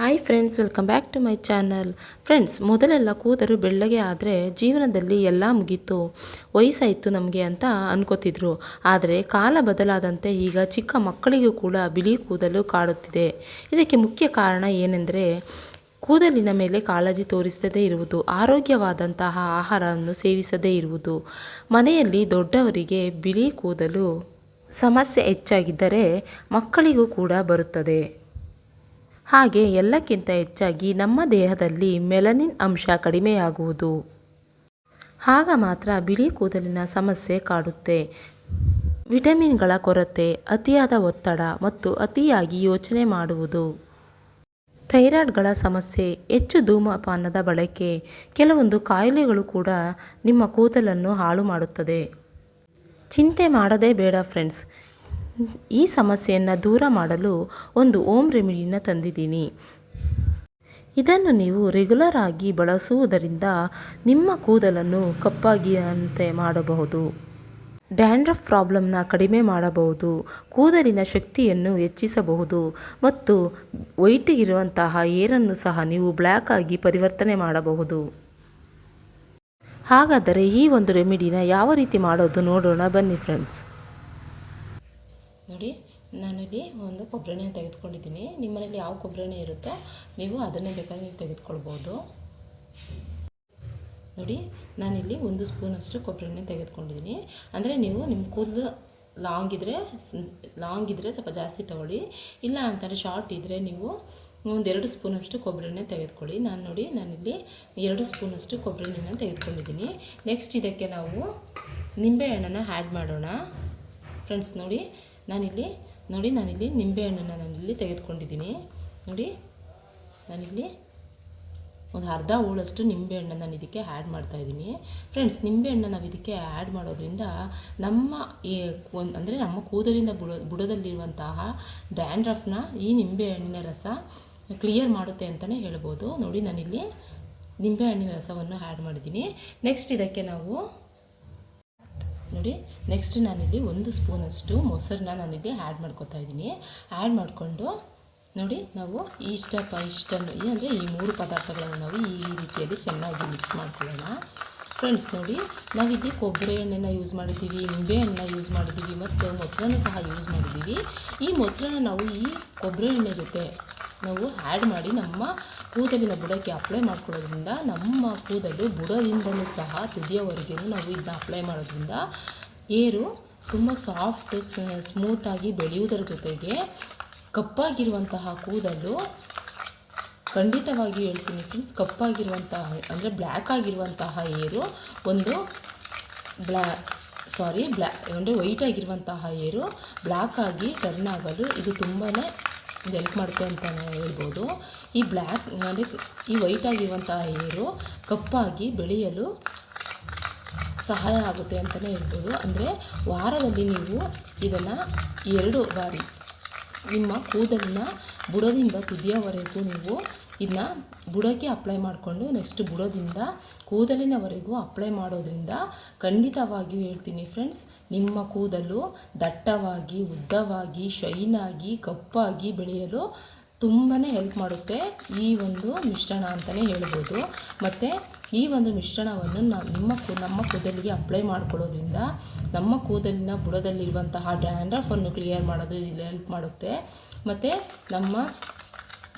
Hi friends welcome back to my channel friends ಮೊದಲೆಲ್ಲ ಕೂದಲು ಬೆಳ್ಳಗೆ ಆದರೆ ಜೀವನದಲ್ಲಿ ಎಲ್ಲ ಮುಗೀತು. ವಯಸ್ಸಾಯಿತು ನಮಗೆ ಅಂತ ಅನ್ಕೋತಿದ್ರು. ಆದರೆ ಕಾಲ ಬದಲಾದಂತೆ ಈಗ ಚಿಕ್ಕ ಮಕ್ಕಳಿಗೂ ಕೂಡ ಬಿಳಿ ಕೂದಲು ಕಾಡುತ್ತಿದೆ. ಇದಕ್ಕೆ ಮುಖ್ಯ ಕಾರಣ ಏನೆಂದರೆ ಕೂದಲಿನ ಮೇಲೆ ಕಾಳಜಿ ತೋರಿಸದೇ ಇರುವುದು, ಆರೋಗ್ಯವಾದಂತಹ ಆಹಾರವನ್ನು ಸೇವಿಸದೇ ಇರುವುದು. ಮನೆಯಲ್ಲಿ ದೊಡ್ಡವರಿಗೆ ಬಿಳಿ ಕೂದಲು ಸಮಸ್ಯೆ ಹೆಚ್ಚಾಗಿದ್ದರೆ ಮಕ್ಕಳಿಗೂ ಕೂಡ ಬರುತ್ತದೆ. ಹಾಗೆ ಎಲ್ಲಕ್ಕಿಂತ ಹೆಚ್ಚಾಗಿ ನಮ್ಮ ದೇಹದಲ್ಲಿ ಮೆಲನಿನ್ ಅಂಶ ಕಡಿಮೆಯಾಗುವುದು. ಆಗ ಮಾತ್ರ ಬಿಳಿ ಕೂದಲಿನ ಸಮಸ್ಯೆ ಕಾಡುತ್ತೆ. ವಿಟಮಿನ್ಗಳ ಕೊರತೆ, ಅತಿಯಾದ ಒತ್ತಡ ಮತ್ತು ಅತಿಯಾಗಿ ಯೋಚನೆ ಮಾಡುವುದು. ಥೈರಾಯ್ಡ್ಗಳ ಸಮಸ್ಯೆ, ಹೆಚ್ಚು ಧೂಮಪಾನದ ಬಳಕೆ, ಕೆಲವೊಂದು ಕಾಯಿಲೆಗಳು ಕೂಡ ನಿಮ್ಮ ಕೂದಲನ್ನು ಹಾಳು ಮಾಡುತ್ತದೆ. ಚಿಂತೆ ಮಾಡದೇ ಬೇಡ ಫ್ರೆಂಡ್ಸ್. ಈ ಸಮಸ್ಯೆಯನ್ನು ದೂರ ಮಾಡಲು ಒಂದು ಓಮ್ ರೆಮಿಡಿನ ತಂದಿದ್ದೀನಿ. ಇದನ್ನು ನೀವು ರೆಗ್ಯುಲರ್ ಆಗಿ ಬಳಸುವುದರಿಂದ ನಿಮ್ಮ ಕೂದಲನ್ನು ಕಪ್ಪಾಗಿಯಂತೆ ಮಾಡಬಹುದು. ಡ್ಯಾಂಡ್ರಫ್ ಪ್ರಾಬ್ಲಮ್ನ ಕಡಿಮೆ ಮಾಡಬಹುದು. ಕೂದಲಿನ ಶಕ್ತಿಯನ್ನು ಹೆಚ್ಚಿಸಬಹುದು ಮತ್ತು ವೈಟಿಗಿರುವಂತಹ ಏರನ್ನು ಸಹ ನೀವು ಬ್ಲ್ಯಾಕ್ ಆಗಿ ಪರಿವರ್ತನೆ ಮಾಡಬಹುದು. ಹಾಗಾದರೆ ಈ ಒಂದು ರೆಮಿಡಿನ ಯಾವ ರೀತಿ ಮಾಡೋದು ನೋಡೋಣ ಬನ್ನಿ ಫ್ರೆಂಡ್ಸ್. ನೋಡಿ, ನಾನಿಲ್ಲಿ ಒಂದು ಕೊಬ್ಬರಿ ತೆಗೆದುಕೊಂಡಿದ್ದೀನಿ. ನಿಮ್ಮನೇಲಿ ಯಾವ ಕೊಬ್ಬರಿ ಇರುತ್ತೋ, ನೀವು ಅದನ್ನೇ ಬೇಕಾದ್ರೆ ನೀವು ತೆಗೆದುಕೊಳ್ಬೋದು. ನೋಡಿ, ನಾನಿಲ್ಲಿ ಒಂದು ಸ್ಪೂನಷ್ಟು ಕೊಬ್ಬರಿ ತೆಗೆದುಕೊಂಡಿದ್ದೀನಿ. ಅಂದರೆ ನೀವು ನಿಮ್ಮ ಕೂದಲು ಲಾಂಗ್ ಇದ್ದರೆ ಲಾಂಗ್ ಇದ್ದರೆ ಸ್ವಲ್ಪ ಜಾಸ್ತಿ ತೊಗೊಳ್ಳಿ. ಇಲ್ಲ ಅಂತಂದರೆ ಶಾರ್ಟ್ ಇದ್ದರೆ ನೀವು ಒಂದೆರಡು ಸ್ಪೂನಷ್ಟು ಕೊಬ್ಬರಿ ಎಣ್ಣೆ ತೆಗೆದುಕೊಳ್ಳಿ. ನಾನು ನೋಡಿ, ನಾನಿಲ್ಲಿ ಎರಡು ಸ್ಪೂನಷ್ಟು ಕೊಬ್ಬರಿ ಎಣ್ಣೆನ ತೆಗೆದುಕೊಂಡಿದ್ದೀನಿ. ನೆಕ್ಸ್ಟ್ ಇದಕ್ಕೆ ನಾವು ನಿಂಬೆಹಣ್ಣನ್ನು ಆ್ಯಡ್ ಮಾಡೋಣ. ಫ್ರೆಂಡ್ಸ್ ನೋಡಿ ನಾನಿಲ್ಲಿ, ನೋಡಿ ನಾನಿಲ್ಲಿ ನಿಂಬೆಹಣ್ಣನ್ನು ನಾನಿಲ್ಲಿ ತೆಗೆದುಕೊಂಡಿದ್ದೀನಿ. ನೋಡಿ, ನಾನಿಲ್ಲಿ ಒಂದು ಅರ್ಧ ಹೋಳಷ್ಟು ನಿಂಬೆಹಣ್ಣು ನಾನು ಇದಕ್ಕೆ ಆ್ಯಡ್ ಮಾಡ್ತಾಯಿದ್ದೀನಿ ಫ್ರೆಂಡ್ಸ್ ನಿಂಬೆಹಣ್ಣು ನಾವು ಇದಕ್ಕೆ ಆ್ಯಡ್ ಮಾಡೋದ್ರಿಂದ ನಮ್ಮ ಒಂದು ಅಂದರೆ ನಮ್ಮ ಕೂದಲಿನ ಬುಡ, ಬುಡದಲ್ಲಿರುವಂತಹ ಡ್ಯಾಂಡ್ರಫ್ನ ಈ ನಿಂಬೆಹಣ್ಣಿನ ರಸ ಕ್ಲಿಯರ್ ಮಾಡುತ್ತೆ ಅಂತಲೇ ಹೇಳ್ಬೋದು. ನೋಡಿ ನಾನಿಲ್ಲಿ ನಿಂಬೆಹಣ್ಣಿನ ರಸವನ್ನು ಆ್ಯಡ್ ಮಾಡಿದ್ದೀನಿ. ನೆಕ್ಸ್ಟ್ ಇದಕ್ಕೆ ನಾವು ನೋಡಿ. ನೆಕ್ಸ್ಟ್ ನಾನಿಲ್ಲಿ ಒಂದು ಸ್ಪೂನಷ್ಟು ಮೊಸರನ್ನ ನಾನಿಲ್ಲಿ ಆ್ಯಡ್ ಮಾಡ್ಕೊತಾ ಇದ್ದೀನಿ. ಆ್ಯಡ್ ಮಾಡಿಕೊಂಡು ನೋಡಿ ನಾವು ಇಷ್ಟಪ್ಪ ಇಷ್ಟನ್ನು ಅಂದರೆ ಈ ಮೂರು ಪದಾರ್ಥಗಳನ್ನು ನಾವು ಈ ರೀತಿಯಲ್ಲಿ ಚೆನ್ನಾಗಿ ಮಿಕ್ಸ್ ಮಾಡ್ಕೊಳ್ಳೋಣ. ಫ್ರೆಂಡ್ಸ್ ನೋಡಿ, ನಾವಿಲ್ಲಿ ಕೊಬ್ಬರಿ ಎಣ್ಣೆನ ಯೂಸ್ ಮಾಡಿದ್ದೀವಿ, ನಿಂಬೆ ಹಣ್ಣನ್ನ ಯೂಸ್ ಮಾಡಿದ್ದೀವಿ ಮತ್ತು ಮೊಸರನ್ನ ಸಹ ಯೂಸ್ ಮಾಡಿದ್ದೀವಿ. ಈ ಮೊಸರನ್ನ ನಾವು ಈ ಕೊಬ್ಬರಿ ಎಣ್ಣೆ ಜೊತೆ ನಾವು ಆ್ಯಡ್ ಮಾಡಿ ನಮ್ಮ ಕೂದಲಿನ ಬುಡಕ್ಕೆ ಅಪ್ಲೈ ಮಾಡ್ಕೊಳ್ಳೋದ್ರಿಂದ ನಮ್ಮ ಕೂದಲು ಬುಡದಿಂದಲೂ ಸಹ ತುದಿಯವರೆಗೂ ನಾವು ಇದನ್ನ ಅಪ್ಲೈ ಮಾಡೋದ್ರಿಂದ ಏರು ತುಂಬ ಸಾಫ್ಟ್ ಸ್ಮೂತಾಗಿ ಬೆಳೆಯುವುದರ ಜೊತೆಗೆ ಕಪ್ಪಾಗಿರುವಂತಹ ಕೂದಲು ಖಂಡಿತವಾಗಿ ಹೇಳ್ತೀನಿ ಫ್ರೆಂಡ್ಸ್ ಕಪ್ಪಾಗಿರುವಂತಹ, ಅಂದರೆ ಬ್ಲ್ಯಾಕ್ ಆಗಿರುವಂತಹ ಏರು ಒಂದು ಬ್ಲ್ಯಾ ಸಾರಿ ಬ್ಲ್ಯಾ ಅಂದರೆ ವೈಟ್ ಆಗಿರುವಂತಹ ಏರು ಬ್ಲ್ಯಾಕ್ ಆಗಿ ಟರ್ನ್ ಆಗಲು ಇದು ತುಂಬಾ ಹೆಲ್ಪ್ ಮಾಡುತ್ತೆ ಅಂತಲೇ ಹೇಳ್ಬೋದು. ಈ ಬ್ಲ್ಯಾಕ್ ಅಂದರೆ ಈ ವೈಟ್ ಆಗಿರುವಂತಹ ಹೇರು ಕಪ್ಪಾಗಿ ಬೆಳೆಯಲು ಸಹಾಯ ಆಗುತ್ತೆ ಅಂತಲೇ ಹೇಳ್ಬೋದು. ಅಂದರೆ ವಾರದಲ್ಲಿ ನೀವು ಇದನ್ನು ಎರಡು ಬಾರಿ ನಿಮ್ಮ ಕೂದಲಿನ ಬುಡದಿಂದ ತುದಿಯವರೆಗೂ ನೀವು ಇದನ್ನ ಬುಡಕ್ಕೆ ಅಪ್ಲೈ ಮಾಡಿಕೊಂಡು ನೆಕ್ಸ್ಟ್ ಬುಡದಿಂದ ಕೂದಲಿನವರೆಗೂ ಅಪ್ಲೈ ಮಾಡೋದ್ರಿಂದ ಖಂಡಿತವಾಗಿಯೂ ಹೇಳ್ತೀನಿ ಫ್ರೆಂಡ್ಸ್ ನಿಮ್ಮ ಕೂದಲು ದಟ್ಟವಾಗಿ, ಉದ್ದವಾಗಿ ಶೈನಾಗಿ ಕಪ್ಪಾಗಿ ಬೆಳೆಯಲು ತುಂಬಾ ಹೆಲ್ಪ್ ಮಾಡುತ್ತೆ ಈ ಒಂದು ಮಿಶ್ರಣ ಅಂತಲೇ ಹೇಳ್ಬೋದು. ಮತ್ತು ಈ ಒಂದು ಮಿಶ್ರಣವನ್ನು ನಾವು ನಿಮ್ಮ ಕೂ, ನಮ್ಮ ಕೂದಲಿಗೆ ಅಪ್ಲೈ ಮಾಡ್ಕೊಳ್ಳೋದ್ರಿಂದ ನಮ್ಮ ಕೂದಲಿನ ಬುಡದಲ್ಲಿರುವಂತಹ ಡ್ಯಾಂಡ್ರಫನ್ನು ಕ್ಲಿಯರ್ ಮಾಡೋದು ಇಲ್ಲಿ ಹೆಲ್ಪ್ ಮಾಡುತ್ತೆ. ಮತ್ತು ನಮ್ಮ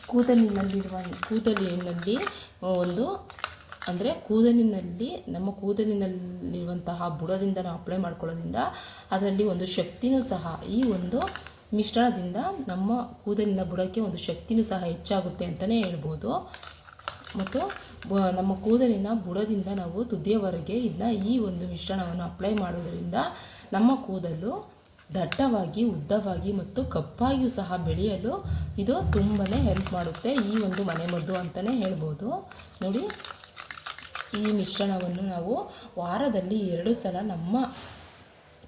ಕೂದಲಿನಲ್ಲಿರುವ, ಕೂದಲಿನಲ್ಲಿ ಒಂದು, ಅಂದರೆ ಕೂದಲಿನಲ್ಲಿ, ನಮ್ಮ ಕೂದಲಿನಲ್ಲಿರುವಂತಹ ಬುಡದಿಂದ ನಾವು ಅಪ್ಲೈ ಮಾಡ್ಕೊಳ್ಳೋದ್ರಿಂದ ಅದರಲ್ಲಿ ಒಂದು ಶಕ್ತಿನೂ ಸಹ ಈ ಒಂದು ಮಿಶ್ರಣದಿಂದ ನಮ್ಮ ಕೂದಲಿನ ಬುಡಕ್ಕೆ ಒಂದು ಶಕ್ತಿನೂ ಸಹ ಹೆಚ್ಚಾಗುತ್ತೆ ಅಂತಲೇ ಹೇಳ್ಬೋದು. ಮತ್ತು ನಮ್ಮ ಕೂದಲಿನ ಬುಡದಿಂದ ನಾವು ತುದಿಯವರೆಗೆ ಇದನ್ನ ಈ ಒಂದು ಮಿಶ್ರಣವನ್ನು ಅಪ್ಲೈ ಮಾಡೋದರಿಂದ ನಮ್ಮ ಕೂದಲು ದಟ್ಟವಾಗಿ, ಉದ್ದವಾಗಿ ಮತ್ತು ಕಪ್ಪಾಗಿಯೂ ಸಹ ಬೆಳೆಯಲು ಇದು ತುಂಬಾ ಹೆಲ್ಪ್ ಮಾಡುತ್ತೆ ಈ ಒಂದು ಮನೆಮದ್ದು ಅಂತಲೇ ಹೇಳ್ಬೋದು. ನೋಡಿ, ಈ ಮಿಶ್ರಣವನ್ನು ನಾವು ವಾರದಲ್ಲಿ ಎರಡು ಸಲ ನಮ್ಮ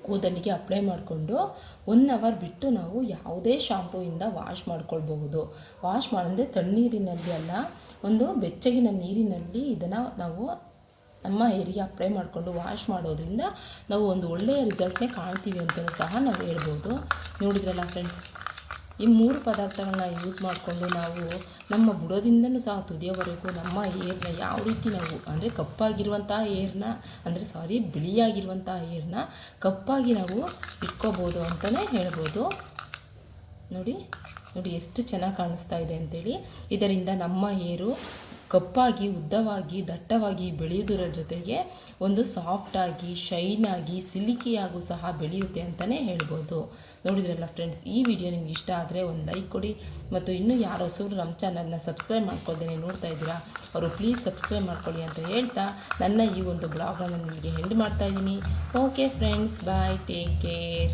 ಕೂದಲಿಗೆ ಅಪ್ಲೈ ಮಾಡಿಕೊಂಡು ಒನ್ ಅವರ್ ಬಿಟ್ಟು ನಾವು ಯಾವುದೇ ಶಾಂಪೂಯಿಂದ ವಾಶ್ ಮಾಡ್ಕೊಳ್ಬಹುದು. ವಾಶ್ ಮಾಡಿದ್ರೆ ತಣ್ಣೀರಿನಲ್ಲಿ ಅಲ್ಲ, ಒಂದು ಬೆಚ್ಚಗಿನ ನೀರಿನಲ್ಲಿ ಇದನ್ನು ನಾವು ನಮ್ಮ ಏರಿಯಾ ಅಪ್ಲೈ ಮಾಡಿಕೊಂಡು ವಾಶ್ ಮಾಡೋದ್ರಿಂದ ನಾವು ಒಂದು ಒಳ್ಳೆಯ ರಿಸಲ್ಟ್ನೇ ಕಾಣ್ತೀವಿ ಅಂತಲೂ ಸಹ ನಾವು ಹೇಳ್ಬೋದು. ನೋಡಿದ್ರಲ್ಲ ಫ್ರೆಂಡ್ಸ್ ಈ ಮೂರು ಪದಾರ್ಥಗಳನ್ನ ಯೂಸ್ ಮಾಡಿಕೊಂಡು ನಾವು ನಮ್ಮ ಬುಡದಿಂದನೂ ಸಹ ತುದಿಯವರೆಗೂ ನಮ್ಮ ಏರ್ನ ಯಾವ ರೀತಿ ನಾವು, ಅಂದರೆ ಕಪ್ಪಾಗಿರುವಂತಹ ಏರ್ನ ಅಂದರೆ ಸಾರಿ ಬಿಳಿಯಾಗಿರುವಂತಹ ಏರ್ನ ಕಪ್ಪಾಗಿ ನಾವು ಇಟ್ಕೋಬೋದು ಅಂತಲೇ ಹೇಳ್ಬೋದು. ನೋಡಿ ನೋಡಿ ಎಷ್ಟು ಚೆನ್ನಾಗಿ ಕಾಣಿಸ್ತಾ ಇದೆ ಅಂತೇಳಿ. ಇದರಿಂದ ನಮ್ಮ ಏರು ಕಪ್ಪಾಗಿ, ಉದ್ದವಾಗಿ, ದಟ್ಟವಾಗಿ ಬೆಳೆಯೋದರ ಜೊತೆಗೆ ಒಂದು ಸಾಫ್ಟಾಗಿ ಶೈನಾಗಿ ಸಿಲಿಕಿಯಾಗೂ ಸಹ ಬೆಳೆಯುತ್ತೆ ಅಂತಲೇ ಹೇಳ್ಬೋದು. ನೋಡಿದ್ರಲ್ಲ ಫ್ರೆಂಡ್ಸ್ ಈ ವಿಡಿಯೋ ನಿಮ್ಗೆ ಇಷ್ಟ ಆದರೆ ಒಂದು ಲೈಕ್ ಕೊಡಿ ಮತ್ತು ಇನ್ನೂ ಯಾರೋ ಹೊಸಬ್ರು ನಮ್ಮ ಚಾನಲ್ನ ಸಬ್ಸ್ಕ್ರೈಬ್ ಮಾಡ್ಕೊಳ್ದೇನೆ ನೋಡ್ತಾ ಇದ್ದೀರಾ, ಅವರು ಪ್ಲೀಸ್ ಸಬ್ಸ್ಕ್ರೈಬ್ ಮಾಡ್ಕೊಳ್ಳಿ ಅಂತ ಹೇಳ್ತಾ ನನ್ನ ಈ ಒಂದು ಬ್ಲಾಗ್ನ ನಿಮಗೆ ಹೆಂಡ್ ಮಾಡ್ತಾ ಇದ್ದೀನಿ. Okay friends bye take care